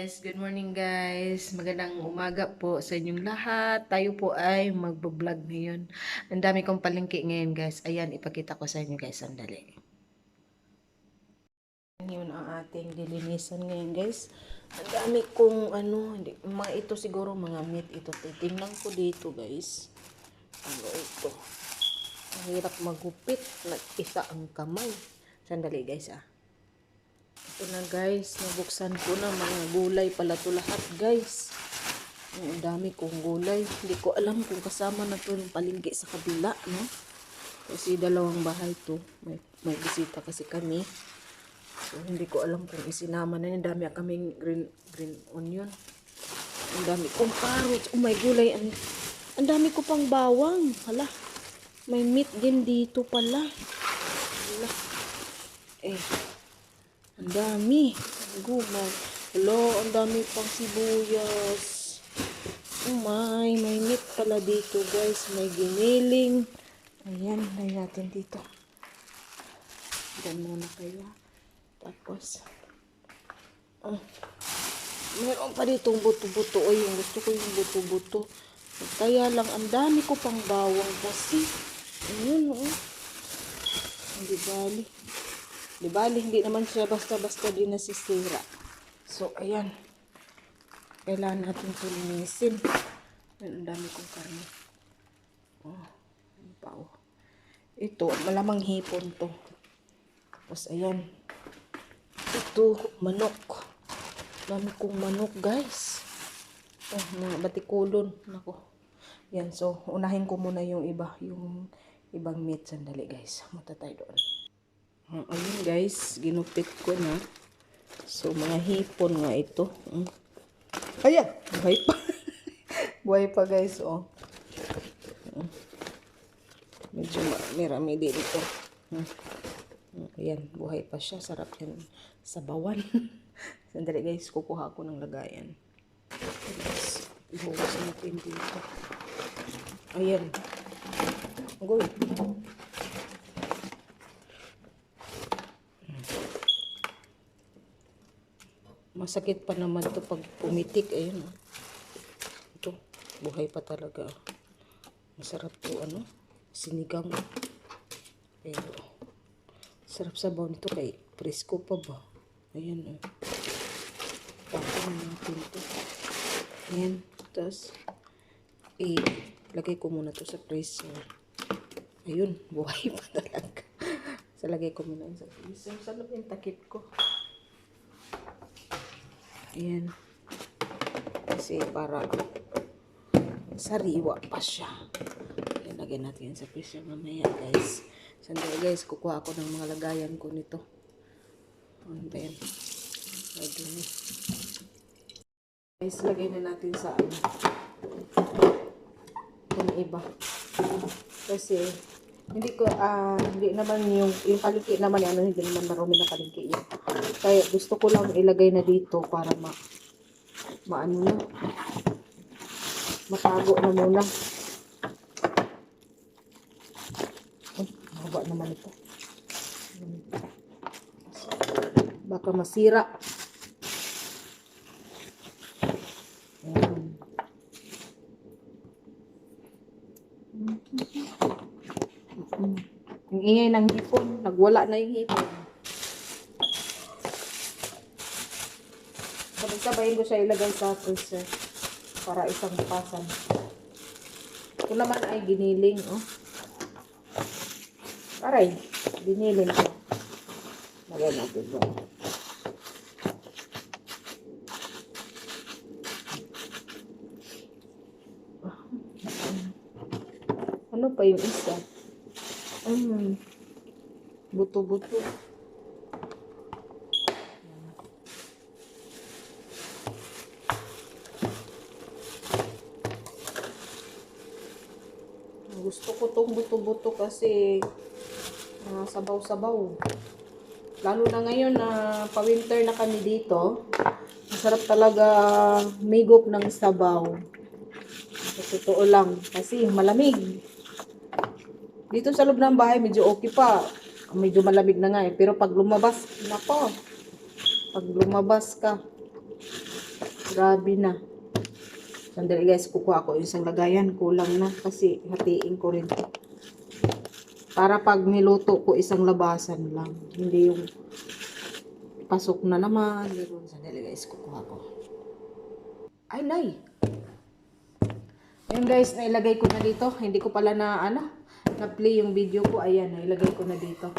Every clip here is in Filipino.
guys, good morning guys. Magandang umaga po sa inyong lahat. Tayo po ay magbo-vlog ngayon. Ang dami kong palengke ngayon guys. Ayan, ipakita ko sa inyo guys. Sandali. Yun ang ating dilinisan ngayon guys. Ang dami kong ano, hindi, mga ito siguro mga meat ito. Titingnan ko dito guys. Ano ito? Ang hirap magupit. Nag-isa ang kamay. Sandali guys ah. Ito na guys, nabuksan ko na mga gulay pala to lahat guys. Ang dami kong gulay. Hindi ko alam kung kasama na to yung palingki sa kabila, no? Kasi dalawang bahay to. May, may bisita kasi kami. So, hindi ko alam kung isinama na yun. Dami kaming green, green onion. Ang dami kong carrots. Oh my gulay. Ang, ang dami ko pang bawang. Hala. May meat din dito pala. Hala. Eh. Ang dami. Gumay. Hello, ang dami pang sibuyas. Oh my, may meat pala dito guys. May giniling. Ayan, lagay natin dito. Diyan muna kayo. Tapos, ah, meron pa ditong buto-buto. Ay, yung gusto ko yung buto-buto. Kaya lang, ang dami ko pang bawang kasi. Ayun, oh. Hindi bali. Di bali, hindi naman siya basta-basta din nasisira. So, ayan. Kailangan natin ito ang dami kong karne. Oh, ano pa oh. Ito, malamang hipon to. Tapos, ayan. Ito, manok. Dami kong manok, guys. Oh, mga batikulon. Nako. Yan, so, unahin ko muna yung iba. Yung ibang meat. Sandali, guys. Mata tayo doon. Ah, ayun guys, ginupit ko na. So, mga hipon nga ito. Mm. Ayan, buhay pa. buhay pa guys, oh. Mm. Medyo marami din ito. Mm, Ayan, buhay pa siya. Sarap yan sa bawan. Sandali guys, kukuha ko ng lagayan. Guys, ihuwas natin dito. Ayan. Agoy. Masakit pa naman to pag pumitik. Ayun. oh. Ito. Buhay pa talaga. Masarap to ano. Sinigang. Pero. Sarap sa baon nito kay presko pa ba. Ayan. Oh. Tapos natin to. Ayan. Tapos. Eh. Lagay ko muna to sa freezer. Ayun. Buhay pa talaga. sa lagay ko muna sa freezer. Sa loob yung takip ko. Ayan. Kasi para sariwa pa siya. Lagyan natin sa freezer mamaya, guys. Sandali, guys. Kukuha ako ng mga lagayan ko nito. And then, lagyan. Guys, lagay na natin sa ano. Itong iba. Kasi, hindi ko, ah, hindi naman yung, yung palengke naman, ano, hindi naman marumi na palengke yun. Kaya gusto ko lang ilagay na dito para ma, maano na, matago na muna. Ay, mahaba naman ito. Baka masira. Ang ingay ng hipon. Nagwala na yung hipon. Sabay-sabayin ko siya ilagay sa freezer para isang bukasan. Ito naman ay giniling, oh. Aray, giniling ko. Lagyan natin ba? Ano pa yung isa? Mm. Buto-buto. Gusto ko tong buto-buto kasi ah, sabaw-sabaw. Lalo na ngayon na pa-winter na kami dito. Masarap talaga migop ng sabaw. Sa totoo lang. Kasi malamig. Dito sa loob ng bahay, medyo okay pa. Medyo malamig na nga eh. Pero pag lumabas, nako. Pag lumabas ka, Grabe na. Sandali guys, kukuha ko isang lagayan. Kulang na kasi hatiin ko rin. Para pag niluto ko isang labasan lang. Hindi yung pasok na naman. Sandali guys, kukuha ko. Ay, nay! Ayan guys, nailagay ko na dito. Hindi ko pala na, ano, na-play yung video ko. Ayan, nailagay ko na dito.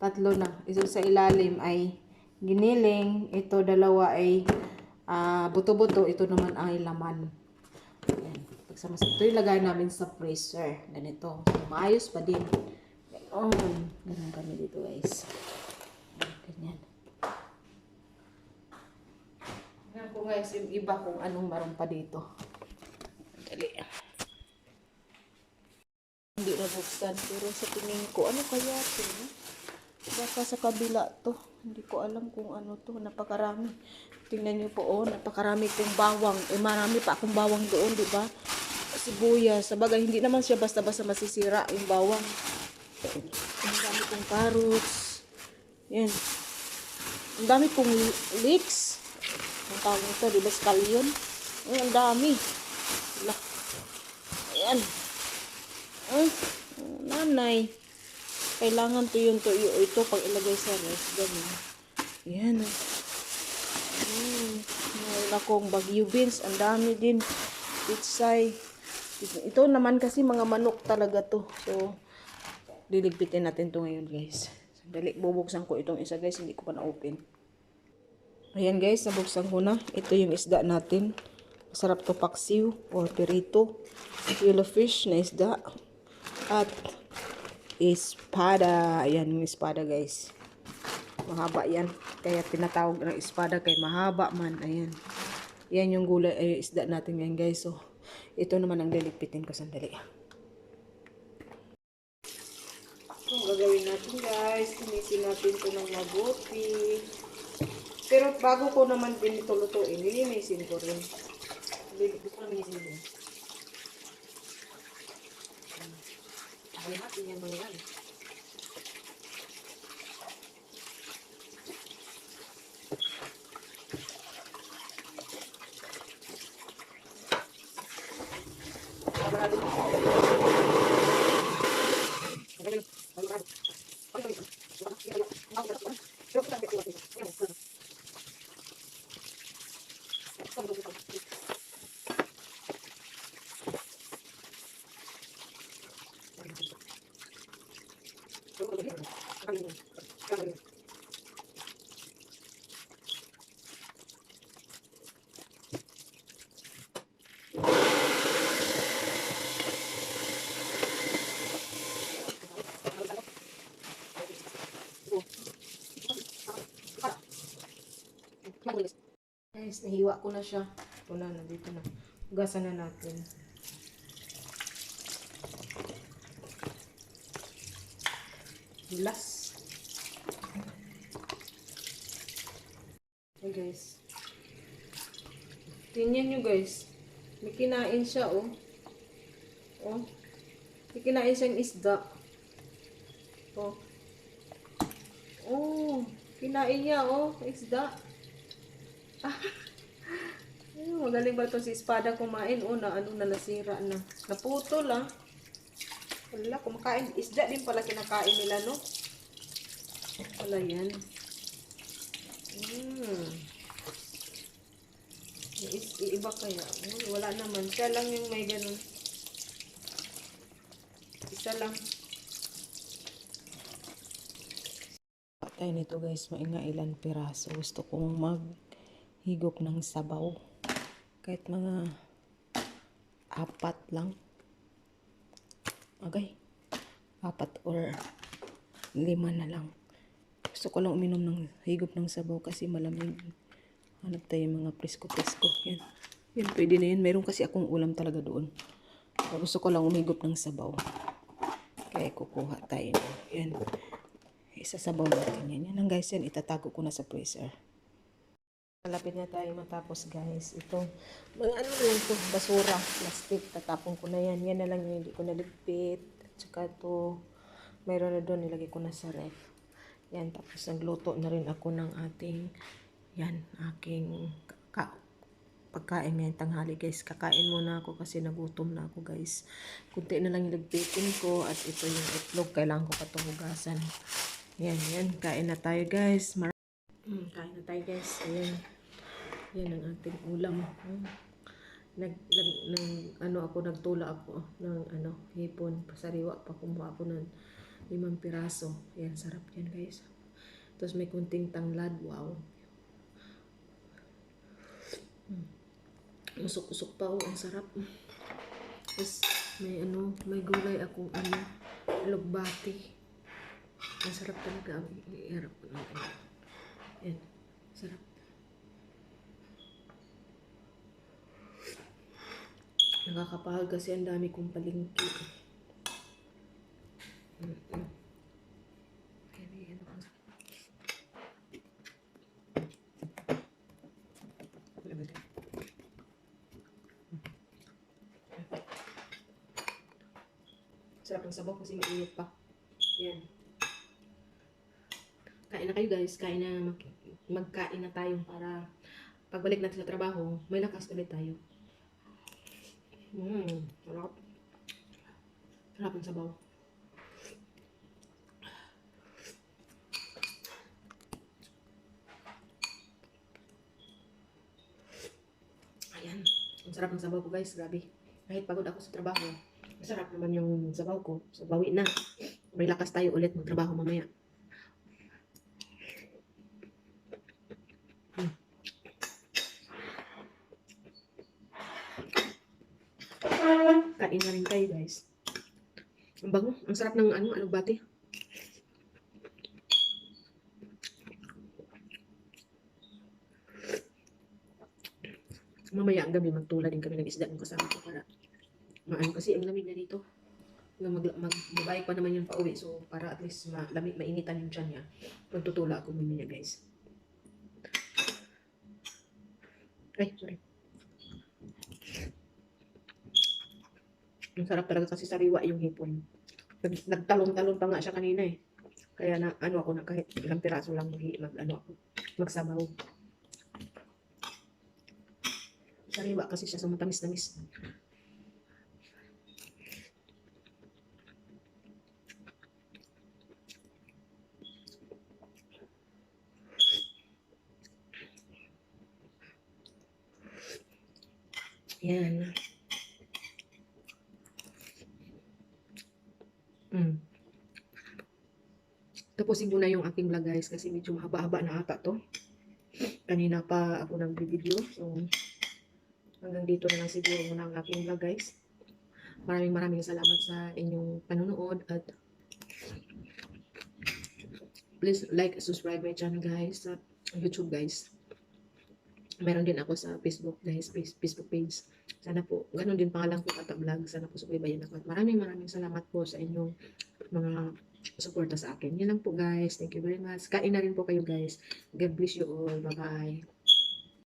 Tatlo na. Isa sa ilalim ay giniling. Ito dalawa ay ah, buto-buto. Ito naman ay laman. Ayan. Pagsama ito yung lagay namin sa freezer. Ganito. So, maayos pa din. Ganon. Ganon kami dito guys. Ganyan. Tingnan ko guys yung iba kung anong maroon pa dito. Dali. Hindi nabuksan. Pero sa tingin ko, ano kaya ito? no? Baka sa kabila to. Hindi ko alam kung ano to. Napakarami. Tingnan niyo po, oh, napakarami kong bawang. Eh, marami pa akong bawang doon, di ba? Sibuyas. Sa bagay, hindi naman siya basta-basta masisira yung bawang. Ang dami kong carrots. Yan. Ang dami kong leeks. Ang tawag nito, di ba? Scallion. Ang dami. Ayan. Ay, nanay. Kailangan to yun to ito pag ilagay sa rest. Ganun. Yan. ah. Mm. Mayroon akong bagyo beans. Ang dami din. Pitsay. Ito naman kasi mga manok talaga to. So, liligpitin natin to ngayon guys. Sandali, bubuksan ko itong isa guys. Hindi ko pa na-open. Ayan guys, nabuksan ko na. Ito yung isda natin. Masarap to paksiw or perito. Yellowfish na isda. At espada. Ayan yung espada guys. Mahaba yan. Kaya tinatawag ng espada kay mahaba man. Ayan. Yan yung gulay, ay isda natin yan guys. So, ito naman ang liligpitin ko sandali. Ang gagawin natin guys. Tinisin natin ito ng mabuti. Pero bago ko naman din ito lutuin, nilinisin ko rin. Gusto ko linisin din. Ay, natin yan mga yan. Guys, nahiwa ko na siya. Ito na, nandito na. Hugasan na natin. Las. Hey guys. Tingnan nyo guys. May kinain siya oh. Oh. May kinain siyang isda. Oh. Oh. Kinain niya oh. Isda. Ay, magaling ba ito si Espada kumain? O, na ano na nasira na. Naputol ah. Wala, kumakain. Isda din pala kinakain nila, no? Wala yan. Hmm. Is, iba kaya. Wala naman. Siya lang yung may ganun. Isa lang. Patay nito guys, maingailan piraso. Gusto kong maghigop ng sabaw. Kahit mga apat lang. Okay. Apat or lima na lang. Gusto ko lang uminom ng higop ng sabaw kasi malamig. Hanap tayo mga presko-presko. Yan. Yan, pwede na yan. Meron kasi akong ulam talaga doon. So, gusto ko lang umigop ng sabaw. Kaya kukuha tayo. Yan. Isasabaw natin yan. Yan lang guys yan. Itatago ko na sa freezer. Malapit na tayo matapos guys. Ito, mga ano lang to, basura, plastic, tatapon ko na yan. Yan na lang yung hindi ko naligpit. At saka to, mayroon na doon, nilagay ko na sa ref. Yan, tapos nagluto na rin ako ng ating, yan, aking ka pagkain ngayong tanghali guys. Kakain muna ako kasi nagutom na ako guys. Kunti na lang yung lagpitin ko at ito yung itlog. Kailangan ko pa itong hugasan. Yan, yan. Kain na tayo guys. Mar mm, kain na tayo guys. Ayan. Yan ang ating ulam. Mm. Nag, nag, nang, ano ako, nagtula ako ng ano, hipon. Pasariwa pa kumuha ako ng limang piraso. Yan, sarap yan guys. Tapos may kunting tanglad. Wow. Usok-usok pa oh, ang sarap. Tapos may ano, may gulay akong ano, lugbati. Ang sarap talaga. Iharap ko ng ano. Yan, sarap. Nakakapahal kasi ang dami kong palingki. Ano ko. Sarap ng sabaw kasi mainit pa. Yan. Kayo guys. Kain na mag- magkain na tayo para pagbalik natin sa trabaho, may lakas ulit tayo. Mmm, sarap. Sarap ng sabaw. Ayan. Ang sarap ng sabaw ko guys. Grabe. Kahit pagod ako sa trabaho, masarap naman yung sabaw ko. So, bawi na. May lakas tayo ulit magtrabaho mamaya. Mm. Kain na rin tayo guys. Ang bango. Ang sarap ng ano, alugbati. Mamaya ang gabi magtula din kami ng isda ng kasama ko para maano kasi ang lamig na dito. Mag, mag, magbabayag pa naman yung pauwi so para at least malamig, mainitan yung tiyan niya. Magtutula ako muna niya guys. Ay, sorry. Ang sarap talaga kasi sariwa yung hipon. Nag, nagtalon-talon pa nga siya kanina eh. Kaya na ano ako na kahit ilang piraso lang mag, mag ano ako, magsabaw. Sariwa kasi siya sa matamis-tamis. Yan. Mm. Tapusin ko na yung aking vlog guys kasi medyo mahaba-haba na ata to. Kanina pa ako nag-video. So, hanggang dito na lang siguro muna ang aking vlog guys. Maraming maraming salamat sa inyong panonood at please like, subscribe my channel guys sa YouTube guys. Meron din ako sa Facebook guys, face- Facebook page. Sana po, ganun din pangalan ko Tata Vlog. Sana po subaybayan ako. Maraming maraming salamat po sa inyong mga suporta sa akin. Yan lang po guys. Thank you very much. Kain na rin po kayo guys. God bless you all. Bye-bye.